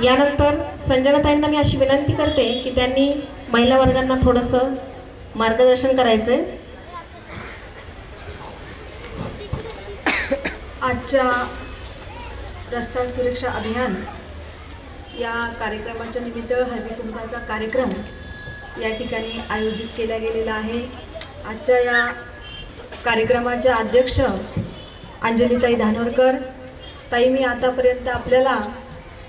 यानंतर संजनाताईंना मी अशी विनंती करते की त्यांनी महिला वर्गांना थोडंसं मार्गदर्शन करायचं आहे आजच्या रस्ता सुरक्षा अभियान या कार्यक्रमाच्या निमित्त हळदी कार्यक्रम या ठिकाणी आयोजित केला गेलेला आहे. आजच्या या कार्यक्रमाच्या अध्यक्ष अंजलीताई धानोरकर ताई मी आतापर्यंत आपल्याला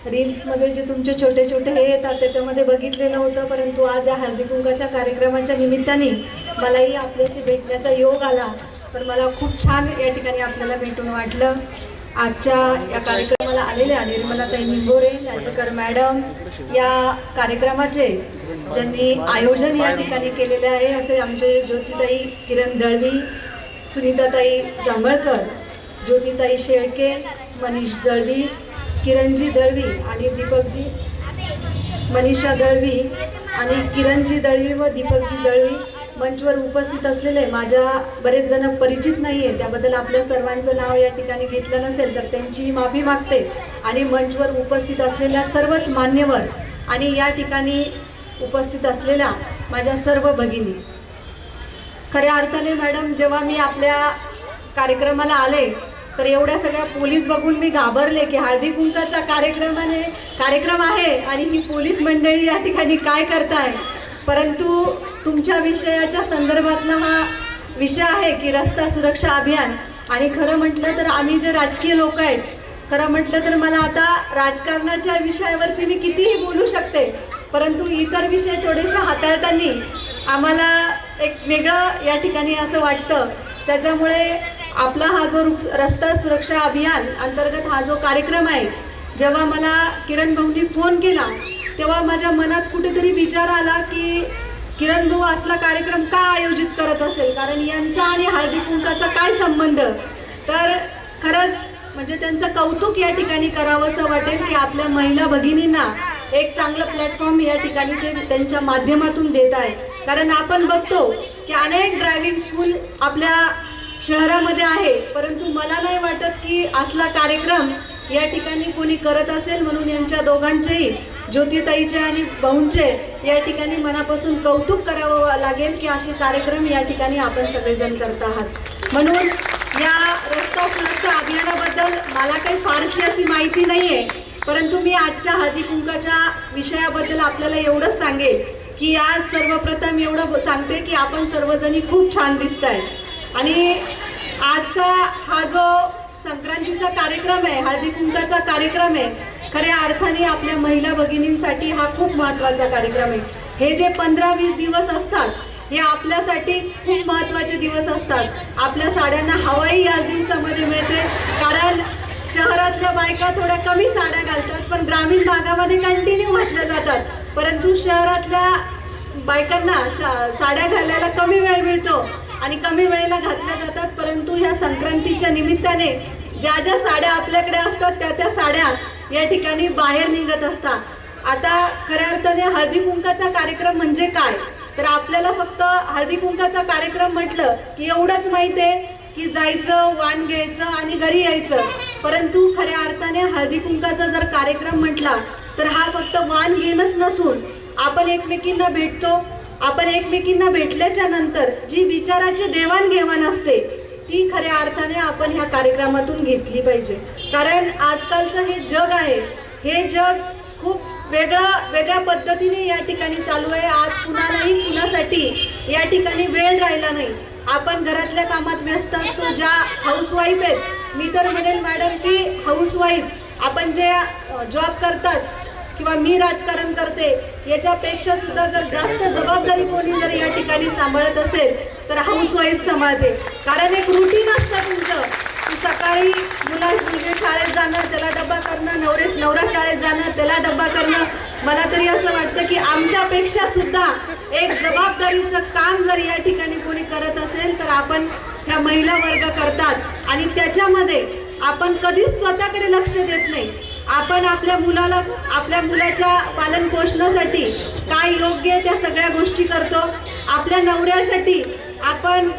रील्समध्ये जे तुमचे छोटे छोटे हे येतात त्याच्यामध्ये बघितलेलं होतं परंतु आज या हळदी कुंकाच्या कार्यक्रमाच्या निमित्ताने मलाही आपल्याशी भेटण्याचा योग आला. तर मला खूप छान या ठिकाणी आपल्याला भेटून वाटलं. आजच्या या कार्यक्रमाला आलेल्या निर्मलाताई निंबोरे लाचकर मॅडम या कार्यक्रमाचे ज्यांनी आयोजन या ठिकाणी केलेले आहे असे आमचे ज्योतिताई किरण दळवी सुनीताताई जांभळकर ज्योतिताई शेळके मनीष दळवी किरणजी दळवी आणि दीपकजी मनीषा दळवी आणि किरणजी दळवी व दीपकजी दळवी मंचवर उपस्थित असलेले माझ्या बरेच जण परिचित नाही आहे त्याबद्दल आपल्या सर्वांचं नाव या ठिकाणी घेतलं नसेल तर त्यांची माफी मागते. आणि मंचवर उपस्थित असलेल्या सर्वच मान्यवर आणि या ठिकाणी उपस्थित असलेल्या माझ्या सर्व भगिनी. खऱ्या अर्थाने मॅडम जेव्हा मी आपल्या कार्यक्रमाला आले तर एवढ्या सगळ्या पोलीस बघून मी घाबरले की हळदी कुंकाचा कार्यक्रमाने कार्यक्रम आहे आणि ही पोलीस मंडळी या ठिकाणी काय करताय? परंतु तुमच्या विषयाच्या संदर्भातला हा विषय आहे की रस्ता सुरक्षा अभियान. आणि खरं म्हटलं तर आम्ही जे राजकीय लोक आहेत खरं म्हटलं तर मला आता राजकारणाच्या विषयावरती मी कितीही बोलू शकते परंतु इतर विषय थोडेसे हाताळताना आम्हाला एक वेगळं या ठिकाणी असं वाटतं. त्याच्यामुळे आपला हा जो रुक्स रस्ता सुरक्षा अभियान अंतर्गत हा जो कार्यक्रम आहे जेव्हा मला किरण भाऊंनी फोन केला तेव्हा माझ्या मनात कुठेतरी विचार आला की किरण भाऊ असला कार्यक्रम का आयोजित करत असेल? कारण यांचा आणि हळदी कुंकाचा काय संबंध? तर खरंच म्हणजे त्यांचं कौतुक या ठिकाणी करावंसं वाटेल की आपल्या महिला भगिनींना एक चांगलं प्लॅटफॉर्म या ठिकाणी ते त्यांच्या माध्यमातून देत आहे. कारण आपण बघतो की अनेक ड्रायव्हिंग स्कूल आपल्या शहरामध्ये आहे परंतु मला नाही वाटत की असला कार्यक्रम या ठिकाणी कोणी करत असेल म्हणून यांच्या दोघांचेही ज्योतिताईचे आणि भाऊंचे या ठिकाणी मनापासून कौतुक करावं लागेल की असे कार्यक्रम या ठिकाणी आपण सगळेजण करत आहात. म्हणून या रस्ता सुरक्षा अभियानाबद्दल मला काही फारशी अशी माहिती नाही आहे परंतु मी आजच्या हळदीकुंकाच्या विषयाबद्दल आपल्याला एवढंच सांगेल की आज सर्वप्रथम एवढं सांगते की आपण सर्वजणी खूप छान दिसत आहे आणि आजचा हा जो संक्रांतीचा कार्यक्रम आहे हळदी कुंकाचा कार्यक्रम आहे खऱ्या अर्थाने आपल्या महिला भगिनींसाठी हा खूप महत्त्वाचा कार्यक्रम आहे. हे जे पंधरा वीस दिवस असतात हे आपल्यासाठी खूप महत्त्वाचे दिवस असतात. आपल्या साड्यांना हवाही याच दिवसामध्ये मिळते कारण शहरातल्या बायका थोड्या कमी साड्या घालतात पण ग्रामीण भागामध्ये कंटिन्यू घातल्या जातात. परंतु शहरातल्या बायकांना शा साड्या घालायला कमी वेळ मिळतो. आणि कमी वेळेला घातल्या जातात परंतु ह्या संक्रांतीच्या निमित्ताने ज्या ज्या साड्या आपल्याकडे असतात त्या त्या साड्या या ठिकाणी बाहेर निघत असतात. आता खऱ्या अर्थाने हळदी कुंकाचा कार्यक्रम म्हणजे काय? तर आपल्याला फक्त हळदी कुंकाचा कार्यक्रम म्हटलं की एवढंच माहीत आहे की जायचं वाण घ्यायचं आणि घरी यायचं. परंतु खऱ्या अर्थाने हळदी कुंकाचा जर कार्यक्रम म्हटला तर हा फक्त वाण घेणंच नसून आपण एकमेकींना भेटतो आपण एकमेकींना भेटल्याच्या नंतर जी विचाराची देवाणघेवाण असते ती खऱ्या अर्थाने आपण ह्या कार्यक्रमातून घेतली पाहिजे. कारण आजकालचं हे जग आहे हे जग खूप वेगळं वेगळ्या पद्धतीने या ठिकाणी चालू आहे. आज कुणालाही कुणासाठी? या ठिकाणी वेळ राहिला नाही. आपण घरातल्या कामात व्यस्त असतो ज्या हाऊसवाईफ आहेत मी तर म्हणेल मॅडम की हाऊसवाईफ आपण जे जॉब करतात किंवा मी राजकारण करते याच्यापेक्षा सुद्धा जर जास्त जबाबदारी कोणी जर या ठिकाणी सांभाळत असेल तर हाऊसवाईफ सांभाळते. कारण एक रुटीन असतं तुमचं. की सकाळी मुला मुलगे शाळेत जाणं त्याला डब्बा करणं नवरे नवरा शाळेत जाणं त्याला डब्बा करणं. मला तरी असं वाटतं की आमच्यापेक्षा सुद्धा एक जबाबदारीचं काम जर या ठिकाणी कोणी करत असेल तर आपण ह्या महिला वर्ग करतात. आणि त्याच्यामध्ये आपण कधीच स्वतःकडे लक्ष देत नाही. आपण आपल्या मुलाला आपल्या मुलाच्या पालन पोषणासाठी काय योग्य आहे त्या सगळ्या गोष्टी करतो. आपल्या नवऱ्यासाठी आपण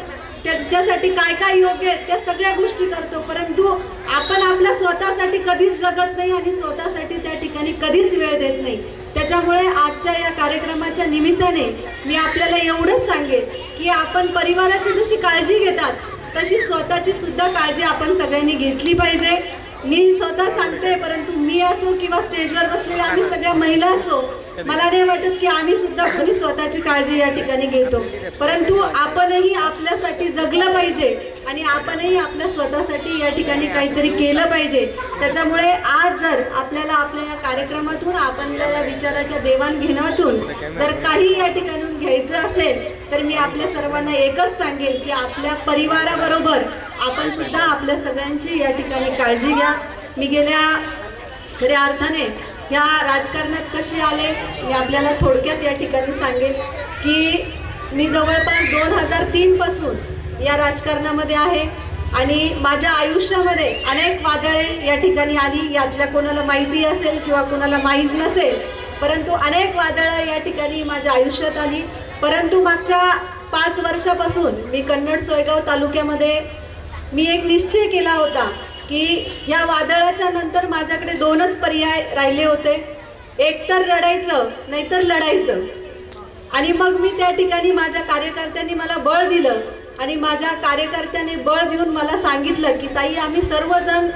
त्यांच्यासाठी काय काय योग्य आहे त्या सगळ्या गोष्टी करतो. परंतु आपण आपल्या स्वतःसाठी कधीच जगत नाही आणि स्वतःसाठी त्या ठिकाणी ठिकाणी कधीच वेळ देत नाही. त्याच्यामुळे आजच्या या कार्यक्रमाच्या निमित्ताने मी आपल्याला एवढंच सांगेन की आपण परिवाराची जशी काळजी घेतात तशी स्वतःची सुद्धा काळजी आपण सगळ्यांनी घेतली पाहिजे. मी स्वतः सांगते परंतु मी असो किंवा स्टेजवर बसलेल्या आम्ही सगळ्या महिला असो मला नाही वाटत की आम्ही सुद्धा कोणी स्वतःची काळजी या ठिकाणी घेतो. परंतु आपणही आपल्यासाठी जगलं पाहिजे. आणि आपणही आपल्या स्वतःसाठी या ठिकाणी काहीतरी केलं पाहिजे. त्याच्यामुळे आज जर आपल्याला आपल्या या कार्यक्रमातून आपल्या या विचाराच्या देवाणघेण्यातून जर काही या ठिकाणून घ्यायचं असेल तर मी आपल्या सर्वांना एकच सांगेल की आपल्या परिवाराबरोबर आपण सुद्धा आपल्या सगळ्यांची या ठिकाणी काळजी घ्या. मी गेल्या खऱ्या अर्थाने ह्या राजकारणात कसे आले मी आपल्याला थोडक्यात या ठिकाणी सांगेल की मी जवळपास दोन हजार तीनपासून या राजकारणामध्ये आहे. आणि माझ्या आयुष्यामध्ये अनेक वादळे या ठिकाणी आली. यातल्या कोणाला माहिती असेल किंवा कोणाला माहीत नसेल परंतु अनेक वादळं या ठिकाणी माझ्या आयुष्यात आली. परंतु मागच्या पाच वर्षापासून मी कन्नड सोयगाव तालुक्यामध्ये मी एक निश्चय केला होता की ह्या वादळाच्या नंतर माझ्याकडे दोनच पर्याय राहिले होते. एक तर रडायचं नाहीतर लढायचं. आणि मग मी त्या ठिकाणी माझ्या कार्यकर्त्यांनी मला बळ दिलं. आणि माझ्या कार्यकर्त्याने बळ देऊन मला सांगितलं की ताई आम्ही सर्वजण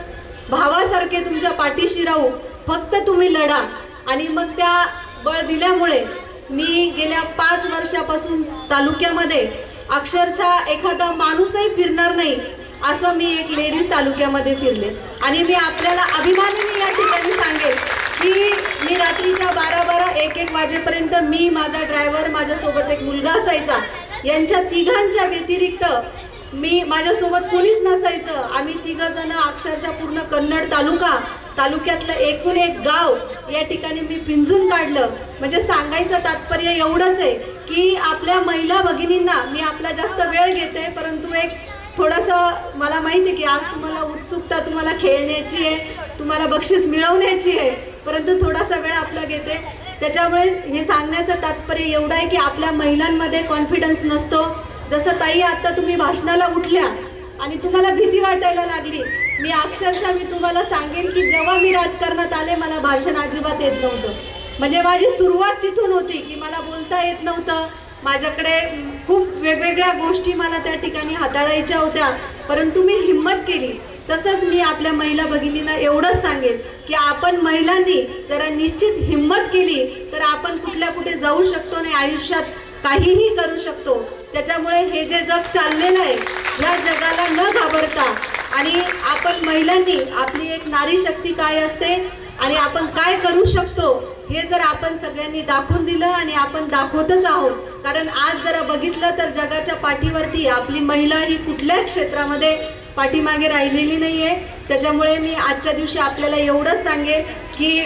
भावासारखे तुमच्या पाठीशी राहू. फक्त तुम्ही लढा. आणि मग त्या बळ दिल्यामुळे मी गेल्या पाच वर्षापासून तालुक्यामध्ये अक्षरशः एखादा माणूसही फिरणार नाही असं मी एक लेडीज तालुक्यामध्ये फिरले. आणि मी आपल्याला अभिमानाने या ठिकाणी सांगेल की मी रात्रीच्या बारा बारा एक एक वाजेपर्यंत मी माझा ड्रायव्हर माझ्यासोबत एक मुलगा असायचा. यांच्या तिघांच्या व्यतिरिक्त मी माझ्यासोबत कोणीच नसायचं. आम्ही तिघं जण अक्षरशः पूर्ण कन्नड तालुका तालुक्यातलं एकूण एक गाव या ठिकाणी मी पिंजून काढलं. म्हणजे सांगायचं तात्पर्य एवढंच आहे की आपल्या महिला भगिनींना मी आपला जास्त वेळ घेते परंतु एक थोडंसं मला माहिती आहे की आज तुम्हाला उत्सुकता तुम्हाला खेळण्याची आहे तुम्हाला बक्षीस मिळवण्याची आहे परंतु थोडासा वेळ आपला घेते. त्याच्यामुळे हे सांगण्याचं तात्पर्य एवढं आहे की आपल्या महिलांमध्ये कॉन्फिडन्स नसतो. जसं ताई आता तुम्ही भाषणाला उठल्या आणि तुम्हाला भीती वाटायला लागली. मी अक्षरशः मी तुम्हाला सांगेल की जेव्हा मी राजकारणात आले मला भाषण अजिबात येत नव्हतं. म्हणजे माझी सुरुवात तिथून होती की मला बोलता येत नव्हतं. माझ्याकडे खूप वेगवेगळ्या गोष्टी मला त्या ठिकाणी हाताळायच्या होत्या. परंतु मी हिंमत केली. तसंच मी आपल्या महिला भगिनींना एवढंच सांगेन की आपण महिलांनी जरा निश्चित हिंमत केली तर आपण कुठल्या कुठे जाऊ शकतो आणि आयुष्यात काहीही करू शकतो. त्याच्यामुळे हे जे जग चाललेलं आहे या जगाला न घाबरता आणि आपण महिलांनी आपली एक नारी शक्ती काय असते आणि आपण काय करू शकतो हे जर आपण सगळ्यांनी दाखवून दिलं आणि आपण दाखवतच आहोत. कारण आज जरा बघितलं तर जगाच्या पाठीवरती आपली महिला ही कुठल्याच क्षेत्रामध्ये पाठीमागे राहिलेली नाही आहे त्याच्यामुळे मी आजच्या दिवशी आपल्याला एवढंच सांगेन की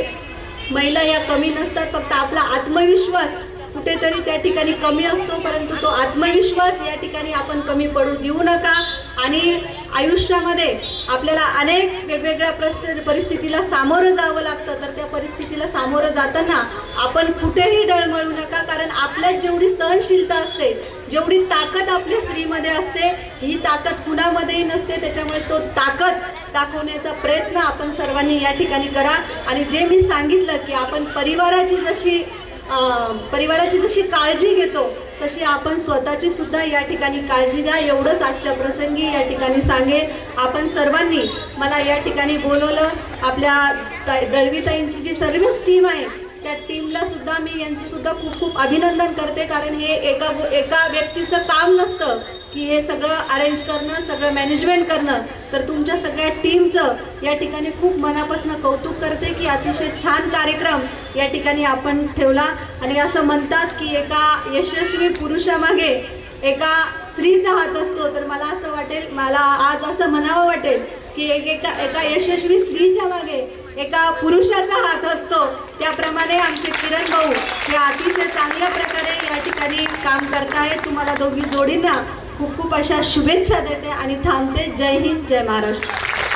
महिला या कमी नसतात फक्त आपला आत्मविश्वास कुठेतरी त्या ठिकाणी कमी असतो परंतु तो आत्मविश्वास या ठिकाणी आपण कमी पडू देऊ नका. आणि आयुष्यामध्ये आपल्याला अनेक वेगवेगळ्या प्रस्त परिस्थितीला सामोरं जावं लागतं. तर त्या परिस्थितीला सामोरं जाताना आपण कुठेही डळमळू नका. कारण आपल्यात जेवढी सहनशीलता असते जेवढी ताकद आपल्या स्त्रीमध्ये असते ही ताकद कुणामध्येही नसते. त्याच्यामुळे तो ताकद दाखवण्याचा प्रयत्न आपण सर्वांनी या ठिकाणी करा. आणि जे मी सांगितलं की आपण परिवाराची जशी परिवाराची जशी काळजी घेतो तशी आपण स्वतःची सुद्धा या ठिकाणी काळजी घ्या. एवढंच आजच्या प्रसंगी या ठिकाणी सांगेन आपण सर्वांनी मला या ठिकाणी बोलवलं. आपल्या दळवीताईंची जी सर्वच टीम आहे त्या टीमला सुद्धा मी यांचं सुद्धा खूप खूप अभिनंदन करते. कारण हे एका एका व्यक्तीचं काम नसतं. की हे सगळं अरेंज करणं सगळं मॅनेजमेंट करणं तर तुमच्या सगळ्या टीमचं या ठिकाणी खूप मनापासून कौतुक करते की अतिशय छान कार्यक्रम या ठिकाणी आपण ठेवला. आणि असं म्हणतात की एका यशस्वी पुरुषामागे एका स्त्रीचा हात असतो. तर मला असं वाटेल मला आज असं म्हणावं वाटेल की एक एका एका यशस्वी स्त्रीच्या मागे एका पुरुषाचा हात असतो. त्याप्रमाणे आमचे किरण भाऊ हे अतिशय चांगल्या प्रकारे या ठिकाणी काम करतायत तुम्हाला दोघी जोडींना खूप खूप अशा शुभेच्छा देते आणि थांबते. जय हिंद जय महाराष्ट्र.